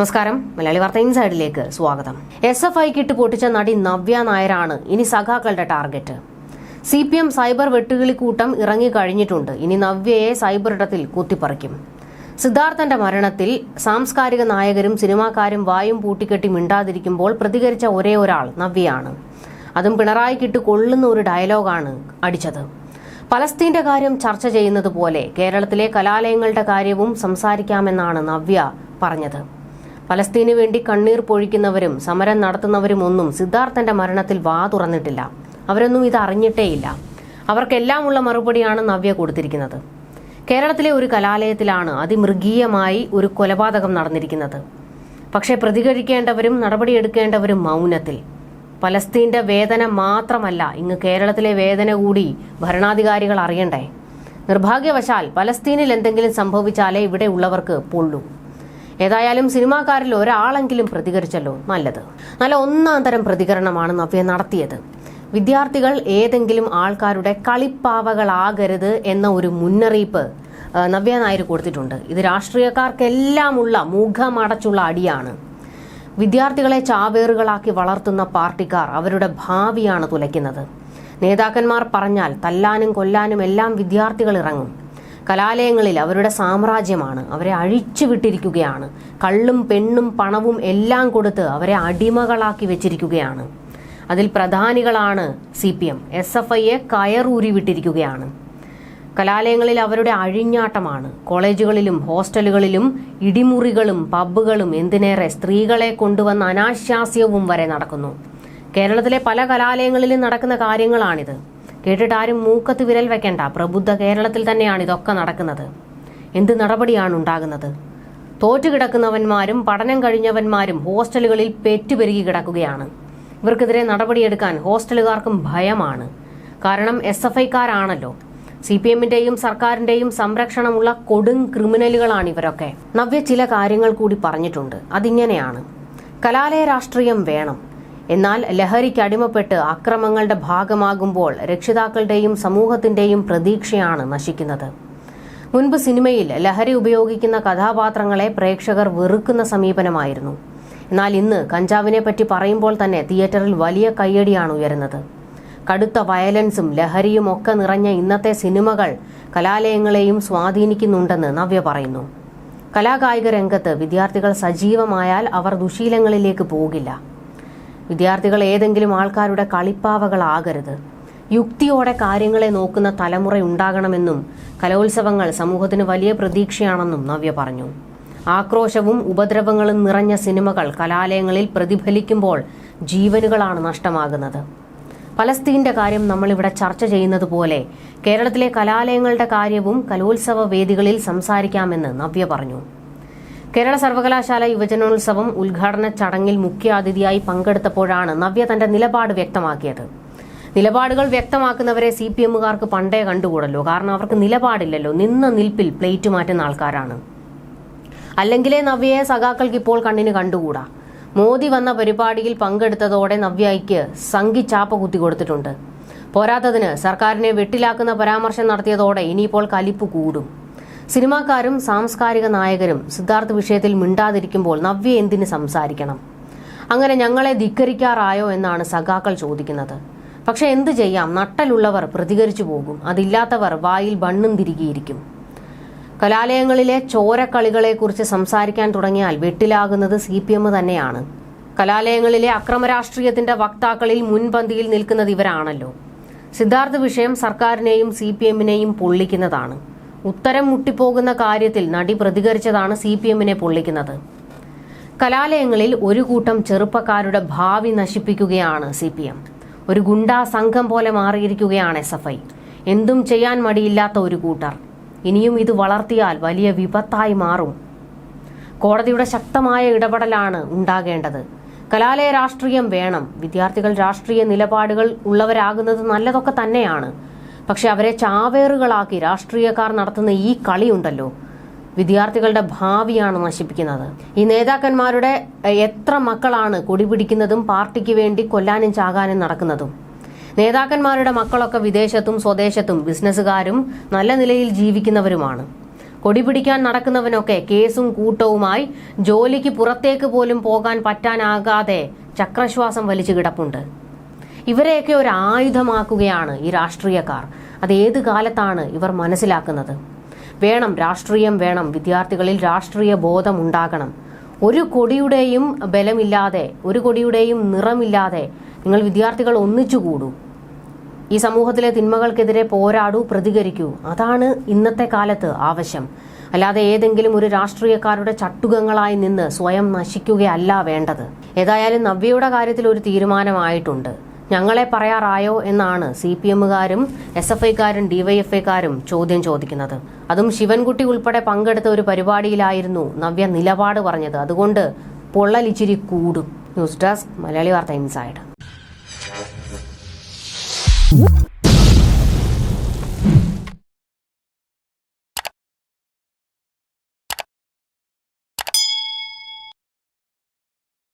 നമസ്കാരം. മലയാളി വാർത്ത ഇൻസൈഡിലേക്ക് സ്വാഗതം. എസ് എഫ് ഐക്ക് ഇട്ട് പൊട്ടിച്ച നടി നവ്യ നായരാണ് ഇനി സഖാക്കളുടെ target. C P M cyber വെട്ടുകിളിക്കൂട്ടം ഇറങ്ങിക്കഴിഞ്ഞിട്ടുണ്ട് ഇനി നവ്യയെ സൈബർ ഇടത്തിൽ കുത്തിപ്പറിക്കും. സിദ്ധാർത്ഥന്റെ മരണത്തിൽ സാംസ്കാരിക നായകരും സിനിമാക്കാരും വായും പൂട്ടിക്കെട്ടി മിണ്ടാതിരിക്കുമ്പോൾ പ്രതികരിച്ച ഒരേ ഒരാൾ നവ്യയാണ്. അതും പിണറായി പിണറായിക്കിട്ട് കൊള്ളുന്ന ഒരു ഡയലോഗാണ് അടിച്ചത്. പലസ്തീന്റെ കാര്യം ചർച്ച ചെയ്യുന്നത് പോലെ കേരളത്തിലെ കലാലയങ്ങളുടെ കാര്യവും സംസാരിക്കാമെന്നാണ് നവ്യ പറഞ്ഞത്. പലസ്തീനു വേണ്ടി കണ്ണീർ പൊഴിക്കുന്നവരും സമരം നടത്തുന്നവരും ഒന്നും സിദ്ധാർത്ഥന്റെ മരണത്തിൽ വാ തുറന്നിട്ടില്ല. അവരൊന്നും ഇത് അറിഞ്ഞിട്ടേയില്ല. അവർക്കെല്ലാമുള്ള മറുപടിയാണ് നവ്യ കൊടുത്തിരിക്കുന്നത്. കേരളത്തിലെ ഒരു കലാലയത്തിലാണ് അതിമൃഗീയമായി ഒരു കൊലപാതകം നടന്നിരിക്കുന്നത്. പക്ഷേ പ്രതികരിക്കേണ്ടവരും നടപടിയെടുക്കേണ്ടവരും മൗനത്തിൽ. പലസ്തീന്റെ വേദന മാത്രമല്ല ഇങ്ങ് കേരളത്തിലെ വേദന കൂടി ഭരണാധികാരികൾ അറിയണ്ടേ? നിർഭാഗ്യവശാൽ പലസ്തീനിൽ എന്തെങ്കിലും സംഭവിച്ചാലേ ഇവിടെ ഉള്ളവർക്ക് പൊള്ളൂ. ഏതായാലും സിനിമാക്കാരിൽ ഒരാളെങ്കിലും പ്രതികരിച്ചല്ലോ നല്ലത്. നല്ല ഒന്നാം തരം പ്രതികരണമാണ് നവ്യ നടത്തിയത്. വിദ്യാർത്ഥികൾ ഏതെങ്കിലും ആൾക്കാരുടെ കളിപ്പാവകളാകരുത് എന്ന ഒരു മുന്നറിയിപ്പ് നവ്യ നായർ കൊടുത്തിട്ടുണ്ട്. ഇത് രാഷ്ട്രീയക്കാർക്കെല്ലാമുള്ള മുഖമടച്ചുള്ള അടിയാണ്. വിദ്യാർത്ഥികളെ ചാവേറുകളാക്കി വളർത്തുന്ന പാർട്ടിക്കാർ അവരുടെ ഭാവിയാണ് തുലയ്ക്കുന്നത്. നേതാക്കന്മാർ പറഞ്ഞാൽ തല്ലാനും കൊല്ലാനും എല്ലാം വിദ്യാർത്ഥികൾ ഇറങ്ങും. കലാലയങ്ങളിൽ അവരുടെ സാമ്രാജ്യമാണ്. അവരെ അഴിച്ചു വിട്ടിരിക്കുകയാണ്. കള്ളും പെണ്ണും പണവും എല്ലാം കൊടുത്ത് അവരെ അടിമകളാക്കി വെച്ചിരിക്കുകയാണ്. അതിൽ പ്രധാനികളാണ് C P M. S F ഐയെ കയറൂരി വിട്ടിരിക്കുകയാണ്. കലാലയങ്ങളിൽ അവരുടെ അഴിഞ്ഞാട്ടമാണ്. കോളേജുകളിലും ഹോസ്റ്റലുകളിലും ഇടിമുറികളും പബ്ബുകളും എന്തിനേറെ സ്ത്രീകളെ കൊണ്ടുവന്ന അനാശാസ്യവും വരെ നടക്കുന്നു. കേരളത്തിലെ പല കലാലയങ്ങളിലും നടക്കുന്ന കാര്യങ്ങളാണിത്. കേട്ടിട്ട് ആരും മൂക്കത്ത് വിരൽ വെക്കേണ്ട. പ്രബുദ്ധ കേരളത്തിൽ തന്നെയാണ് ഇതൊക്കെ നടക്കുന്നത്. എന്ത് നടപടിയാണ് ഉണ്ടാകുന്നത്? തോറ്റുകിടക്കുന്നവന്മാരും പഠനം കഴിഞ്ഞവന്മാരും ഹോസ്റ്റലുകളിൽ പെറ്റുപെരുകി കിടക്കുകയാണ്. ഇവർക്കെതിരെ നടപടിയെടുക്കാൻ ഹോസ്റ്റലുകാർക്കും ഭയമാണ്. കാരണം എസ് എഫ് ഐക്കാരാണല്ലോ സി പി എമ്മിന്റെയും സർക്കാരിന്റെയും സംരക്ഷണമുള്ള കൊടും ക്രിമിനലുകളാണ് ഇവരൊക്കെ. നവ്യ ചില കാര്യങ്ങൾ കൂടി പറഞ്ഞിട്ടുണ്ട്. അതിങ്ങനെയാണ്. കലാലയ രാഷ്ട്രീയം വേണം. എന്നാൽ ലഹരിക്ക് അടിമപ്പെട്ട് അക്രമങ്ങളുടെ ഭാഗമാകുമ്പോൾ രക്ഷിതാക്കളുടെയും സമൂഹത്തിന്റെയും പ്രതീക്ഷയാണ് നശിക്കുന്നത്. മുൻപ് സിനിമയിൽ ലഹരി ഉപയോഗിക്കുന്ന കഥാപാത്രങ്ങളെ പ്രേക്ഷകർ വെറുക്കുന്ന സമീപനമായിരുന്നു. എന്നാൽ ഇന്ന് കഞ്ചാവിനെ പറ്റി പറയുമ്പോൾ തന്നെ തിയേറ്ററിൽ വലിയ കയ്യടിയാണ് ഉയരുന്നത്. കടുത്ത വയലൻസും ലഹരിയും ഒക്കെ നിറഞ്ഞ ഇന്നത്തെ സിനിമകൾ കലാലയങ്ങളെയും സ്വാധീനിക്കുന്നുണ്ടെന്ന് നവ്യ പറയുന്നു. കലാകായിക രംഗത്ത് വിദ്യാർത്ഥികൾ സജീവമായാൽ അവർ ദുശീലങ്ങളിലേക്ക് പോകില്ല. വിദ്യാർത്ഥികൾ ഏതെങ്കിലും ആൾക്കാരുടെ കളിപ്പാവകളാകരുത്. യുക്തിയോടെ കാര്യങ്ങളെ നോക്കുന്ന തലമുറ ഉണ്ടാകണമെന്നും കലോത്സവങ്ങൾ സമൂഹത്തിന് വലിയ പ്രതീക്ഷയാണെന്നും നവ്യ പറഞ്ഞു. ആക്രോശവും ഉപദ്രവങ്ങളും നിറഞ്ഞ സിനിമകൾ കലാലയങ്ങളിൽ പ്രതിഫലിക്കുമ്പോൾ ജീവനുകളാണ് നഷ്ടമാകുന്നത്. പലസ്തീന്റെ കാര്യം നമ്മളിവിടെ ചർച്ച ചെയ്യുന്നത് പോലെ കേരളത്തിലെ കലാലയങ്ങളുടെ കാര്യവും കലോത്സവ വേദികളിൽ സംസാരിക്കാമെന്ന് നവ്യ പറഞ്ഞു. കേരള സർവകലാശാല യുവജനോത്സവം ഉദ്ഘാടന ചടങ്ങിൽ മുഖ്യാതിഥിയായി പങ്കെടുത്തപ്പോഴാണ് നവ്യ തന്റെ നിലപാട് വ്യക്തമാക്കിയത്. നിലപാടുകൾ വ്യക്തമാക്കുന്നവരെ സി പി എമ്മുകാർക്ക് പണ്ടേ കണ്ടുകൂടല്ലോ. കാരണം അവർക്ക് നിലപാടില്ലല്ലോ. നിന്ന നിൽപ്പിൽ പ്ലേറ്റ് മാറ്റുന്ന ആൾക്കാരാണ്. അല്ലെങ്കിലേ നവ്യയെ സഖാക്കൾക്ക് ഇപ്പോൾ കണ്ണിന് കണ്ടുകൂടാ. മോദി വന്ന പരിപാടിയിൽ പങ്കെടുത്തതോടെ നവ്യയ്ക്ക് സംഘി ചാപ്പ കുത്തി കൊടുത്തിട്ടുണ്ട്. പോരാത്തതിന് സർക്കാരിനെ വെട്ടിലാക്കുന്ന പരാമർശം നടത്തിയതോടെ ഇനിയിപ്പോൾ കലിപ്പ് കൂടും. സിനിമാക്കാരും സാംസ്കാരിക നായകരും സിദ്ധാർത്ഥ വിഷയത്തിൽ മിണ്ടാതിരിക്കുമ്പോൾ നവ്യ എന്തിന് സംസാരിക്കണം? അങ്ങനെ ഞങ്ങളെ ധിക്കരിക്കാറായോ എന്നാണ് സഖാക്കൾ ചോദിക്കുന്നത്. പക്ഷെ എന്തു ചെയ്യാം? നട്ടലുള്ളവർ പ്രതികരിച്ചു പോകും. അതില്ലാത്തവർ വായിൽ ബണ്ണും തിരികെയിരിക്കും. കലാലയങ്ങളിലെ ചോരക്കളികളെക്കുറിച്ച് സംസാരിക്കാൻ തുടങ്ങിയാൽ വെട്ടിലാകുന്നത് സി പി എം തന്നെയാണ്. കലാലയങ്ങളിലെ അക്രമരാഷ്ട്രീയത്തിന്റെ വക്താക്കളിൽ മുൻപന്തിയിൽ നിൽക്കുന്നത് ഇവരാണല്ലോ. സിദ്ധാർത്ഥ വിഷയം സർക്കാരിനെയും സി പി എമ്മിനെയും പൊള്ളിക്കുന്നതാണ്. ഉത്തരം മുട്ടിപ്പോകുന്ന കാര്യത്തിൽ നടി പ്രതികരിച്ചതാണ് സി പി എമ്മിനെ പൊള്ളിക്കുന്നത്. കലാലയങ്ങളിൽ ഒരു കൂട്ടം ചെറുപ്പക്കാരുടെ ഭാവി നശിപ്പിക്കുകയാണ് സി പി എം. ഒരു ഗുണ്ടാ സംഘം പോലെ മാറിയിരിക്കുകയാണ് എസ് എഫ് ഐ. എന്തും ചെയ്യാൻ മടിയില്ലാത്ത ഒരു കൂട്ടർ. ഇനിയും ഇത് വളർത്തിയാൽ വലിയ വിപത്തായി മാറും. കോടതിയുടെ ശക്തമായ ഇടപെടലാണ് ഉണ്ടാകേണ്ടത്. കലാലയ രാഷ്ട്രീയം വേണം. വിദ്യാർത്ഥികൾ രാഷ്ട്രീയ നിലപാടുകൾ ഉള്ളവരാകുന്നത് നല്ലതൊക്കെ തന്നെയാണ്. പക്ഷെ അവരെ ചാവേറുകളാക്കി രാഷ്ട്രീയക്കാർ നടത്തുന്ന ഈ കളിയുണ്ടല്ലോ. വിദ്യാർത്ഥികളുടെ ഭാവിയാണ് നശിപ്പിക്കുന്നത്. ഈ നേതാക്കന്മാരുടെ എത്ര മക്കളാണ് കൊടി പിടിക്കുന്നതും പാർട്ടിക്ക് വേണ്ടി കൊല്ലാനും ചാകാനും നടക്കുന്നതും. നേതാക്കന്മാരുടെ മക്കളൊക്കെ വിദേശത്തും സ്വദേശത്തും ബിസിനസ്സുകാരും നല്ല നിലയിൽ ജീവിക്കുന്നവരുമാണ്. കൊടിപിടിക്കാൻ നടക്കുന്നവനൊക്കെ കേസും കൂട്ടവുമായി ജോലിക്ക് പുറത്തേക്ക് പോലും പോകാൻ പറ്റാനാകാതെ ചക്രശ്വാസം വലിച്ചു കിടപ്പുണ്ട്. ഇവരെയൊക്കെ ഒരു ആയുധമാക്കുകയാണ് ഈ രാഷ്ട്രീയക്കാർ. അത് ഏത് കാലത്താണ് ഇവർ മനസ്സിലാക്കുന്നത്? വേണം രാഷ്ട്രീയം വേണം. വിദ്യാർത്ഥികളിൽ രാഷ്ട്രീയ ബോധം ഉണ്ടാകണം. ഒരു കൊടിയുടെയും ബലമില്ലാതെ ഒരു കൊടിയുടെയും നിറമില്ലാതെ നിങ്ങൾ വിദ്യാർത്ഥികൾ ഒന്നിച്ചുകൂടൂ ഈ സമൂഹത്തിലെ തിന്മകൾക്കെതിരെ പോരാടൂ പ്രതികരിക്കൂ. അതാണ് ഇന്നത്തെ കാലത്ത് ആവശ്യം. അല്ലാതെ ഏതെങ്കിലും ഒരു രാഷ്ട്രീയക്കാരുടെ ചട്ടുകങ്ങളായി നിന്ന് സ്വയം നശിക്കുകയല്ല വേണ്ടത്. ഏതായാലും നവ്യയുടെ കാര്യത്തിൽ ഒരു തീരുമാനമായിട്ടുണ്ട്. ഞങ്ങളെ പറയാറായോ എന്നാണ് സി പി എമ്മുകാരും എസ് എഫ് ഐക്കാരും ഡിവൈഎഫ്ഐക്കാരും ചോദ്യം ചോദിക്കുന്നത്. അതും ശിവൻകുട്ടി ഉൾപ്പെടെ പങ്കെടുത്ത ഒരു പരിപാടിയിലായിരുന്നു നവ്യ നിലപാട് പറഞ്ഞത്. അതുകൊണ്ട് പൊള്ളലിച്ചിരി കൂടും. ന്യൂസ് ഡെസ്ക് മലയാളി വാർത്ത ഇൻസൈഡ്.